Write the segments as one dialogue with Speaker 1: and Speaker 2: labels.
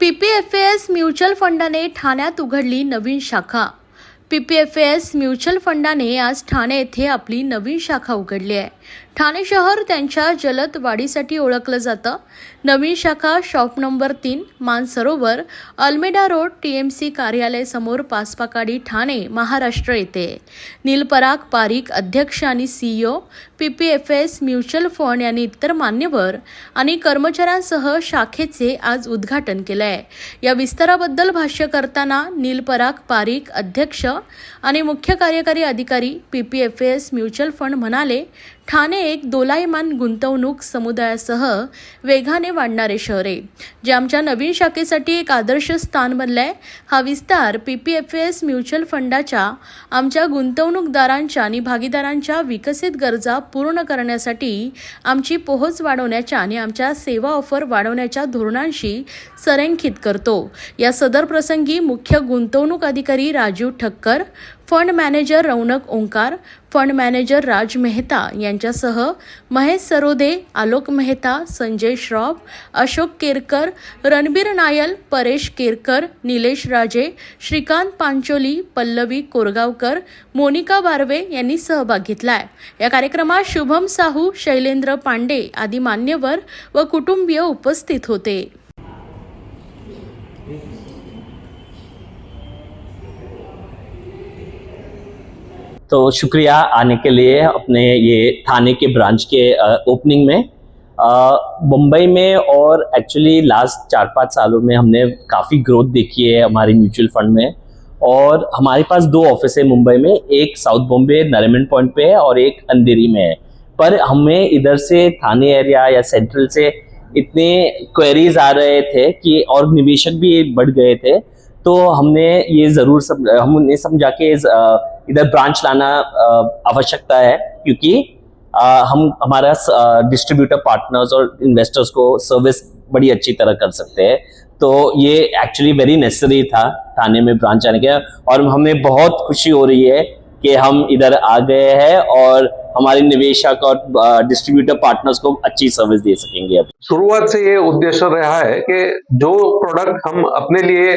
Speaker 1: P P F S mutual फंडाने ठाण्यात उघडली नवीन शाखा. P P F S mutual फंडाने आज ठाणे येथे आपली नवीन शाखा उघडली आहे. ठाणे शहर त्यांच्या जलद वाढीसाठी ओळखलं जातं. नवीन शाखा शॉप नंबर तीन Mansarovar Almeida road T M C कार्यालयासमोर पासपाकाडी ठाणे महाराष्ट्र येथे नीलपराग पारिक अध्यक्ष आणि CEO P P F S mutual fund यांनी इतर मान्यवर आणि कर्मचाऱ्यांसह शाखेचे आज उद्घाटन केलं आहे या विस्ताराबद्दल भाष्य करताना नीलपराग पारिक अध्यक्ष आणि मुख्य कार्यकारी अधिकारी P P F S mutual fund म्हणाले ठाणे एक दोलायमान गुंतवणूक समुदायासह वेगाने वाढणारे शहर आहे जे आमच्या नवीन शाखेसाठी एक आदर्श स्थान बनलं आहे हा विस्तार P P F S mutual फंडाच्या आमच्या गुंतवणूकदारांच्या आणि भागीदारांच्या विकसित गरजा पूर्ण करण्यासाठी आमची पोहोच वाढवण्याच्या आणि आमच्या सेवा ऑफर वाढवण्याच्या धोरणांशी संरेखित करतो. या सदर प्रसंगी मुख्य गुंतवणूक अधिकारी Rajeev Thakkar fund manager Raunak Onkar fund manager Raj Mehta यांच्यासह महेश सरोदे आलोक मेहता संजय श्रॉफ अशोक केरकर रणबीर नायल परेश केरकर निलेश राजे श्रीकांत पांचोली पल्लवी कोरगावकर मोनिका बारवे यांनी सहभाग घेतलाय. या कार्यक्रमात शुभम साहू शैलेंद्र पांडे आदी मान्यवर व कुटुंबीय उपस्थित होते.
Speaker 2: तो शुक्रिया आने के लिए अपने ये थाने के ब्रांच के ओपनिंग में। मुंबई में और एक्चुअली लास्ट चार पाँच सालों में हमने काफ़ी ग्रोथ देखी है हमारी म्यूचुअल फंड में। और हमारे पास दो ऑफ़िस है मुंबई में एक साउथ बॉम्बे नरेमन पॉइंट पे है और एक अंधेरी में है। पर हमें इधर से थाने एरिया या सेंट्रल से इतने क्वेरीज आ रहे थे कि और निवेशक भी बढ़ गए थे। तो हमने ये ज़रूर सम, हमने समझा कि इधर ब्रांच लाना आवश्यकता है, क्योंकि हम, हमारा डिस्ट्रीब्यूटर पार्टनर्स और इन्वेस्टर्स को सर्विस बड़ी अच्छी तरह कर सकते हैं। तो ये एक्चुअली वेरी नेसेसरी था थाने में ब्रांच आने के, और हमें बहुत खुशी हो रही है कि हम इधर आ गए हैं और हमारे निवेशक और डिस्ट्रीब्यूटर पार्टनर्स को अच्छी सर्विस दे सकेंगे अब
Speaker 3: शुरुआत से ये उद्देश्य रहा है कि जो प्रोडक्ट हम अपने लिए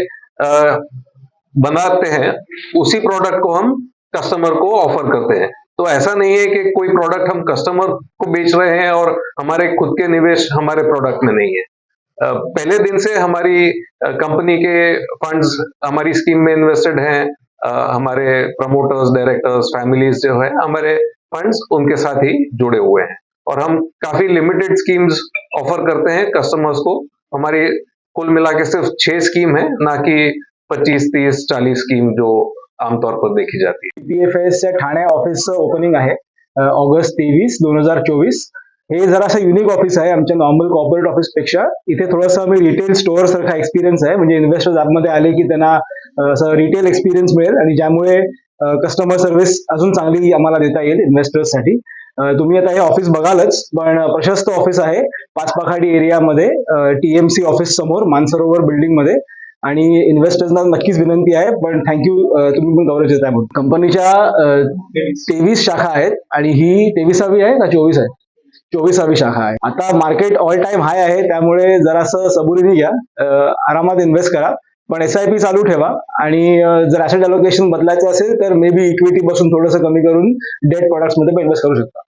Speaker 3: बनाते हैं, उसी प्रोडक्ट को हम कस्टमर को ऑफ़र करते हैं। तो ऐसा नहीं है कि कोई प्रोडक्ट हम कस्टमर को बेच रहे हैं और हमारे खुद के निवेश हमारे प्रोडक्ट में नहीं है। पहले दिन से हमारी कंपनी के फंड्स हमारी स्कीम में इन्वेस्टेड हैं। हमारे प्रमोटर्स डायरेक्टर्स फैमिलीज़ जो है, हमारे फंड्स उनके साथ ही जुड़े हुए हैं। और हम काफ़ी लिमिटेड स्कीम्स ऑफ़र करते हैं कस्टमर्स को। हमारी कुल मिला के सिर्फ़ छह स्कीम है, ना कि 25 30 40 स्कीम जो आमतौर पर देखी जाती है।
Speaker 4: पी एफ एस ठाणे ऑफिसचं ओपनिंग आहे ऑगस्ट तेवीस दोन हजार चोवीस. हे जरासं युनिक ऑफिस आहे आमच्या नॉर्मल कॉर्पोरेट ऑफिसपेक्षा. इथे थोडंसं आम्ही रिटेल स्टोअर सारखा एक्सपिरियन्स आहे. म्हणजे इन्व्हेस्टर्स आतमध्ये आले की त्यांना असं रिटेल एक्सपिरियन्स मिळेल आणि ज्यामुळे कस्टमर सर्व्हिस अजून चांगली आम्हाला देता येईल इन्व्हेस्टर्ससाठी तुम्ही आता हे ऑफिस बघालच पण प्रशस्त ऑफिस आहे. पाचपाखाडी एरियामध्ये टीएमसी ऑफिस समोर मानसरोवर बिल्डिंगमध्ये आणि इन्व्हेस्टर्सना नक्कीच विनंती आहे पण थँक्यू तुम्ही पण कव्हरेज देताय म्हणून. कंपनीच्या तेवीस शाखा आहेत आणि ही तेविसावी आहे ना चोवीस आहे? चोवीसावी शाखा आहे. आता मार्केट ऑल टाइम हाय आहे त्यामुळे जरासं सबुरीने घ्या. आरामात इन्व्हेस्ट करा. पण एस आय पी चालू ठेवा. आणि जर ऍसेट अलोकेशन बदलायचं असेल तर मे बी इक्विटी पासून थोडंसं कमी करून डेट प्रोडक्ट्समध्ये पण इन्व्हेस्ट करू शकता.